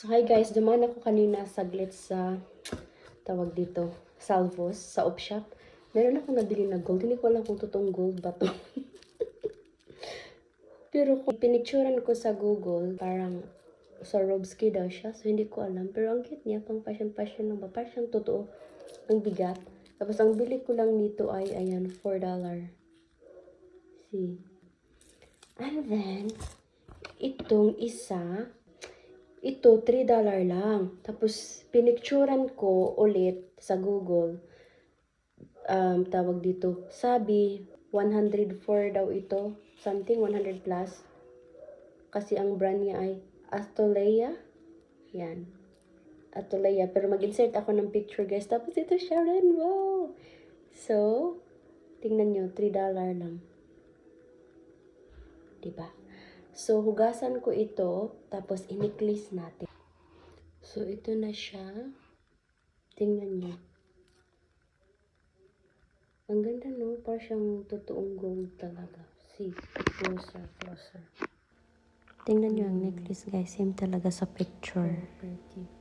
So hi guys, dumaan ako kanina saglit sa tawag dito, Salvos, sa op shop. Meron ako nabili na gold. Hindi ko alam kung totoong gold ba to. Pero kung pinicturean ko sa Google, parang Swarovski daw siya. So hindi ko alam. Pero ang cute niya, pang fashion-fashion lang ba? Parang siyang totoo. Ang bigat. Tapos ang bili ko lang nito ay, ayan, $4. See? And then, itong isa, ito, $3 lang. Tapos, pinicturan ko ulit sa Google. Um, tawag dito, sabi, 104 daw ito. Something, 100 plus. Kasi ang brand niya ay Astolea. Yan. Astolea. Pero mag-insert ako ng picture, guys. Tapos ito siya rin. Wow! So, tingnan nyo, $3 lang. Diba? So, hugasan ko ito, tapos iniklis natin. So, ito na siya. Tingnan nyo. Ang ganda, no? Parang siyang totoong gold talaga. See, closer, closer. Tingnan nyo ang necklace, guys. Same talaga sa picture. Pretty.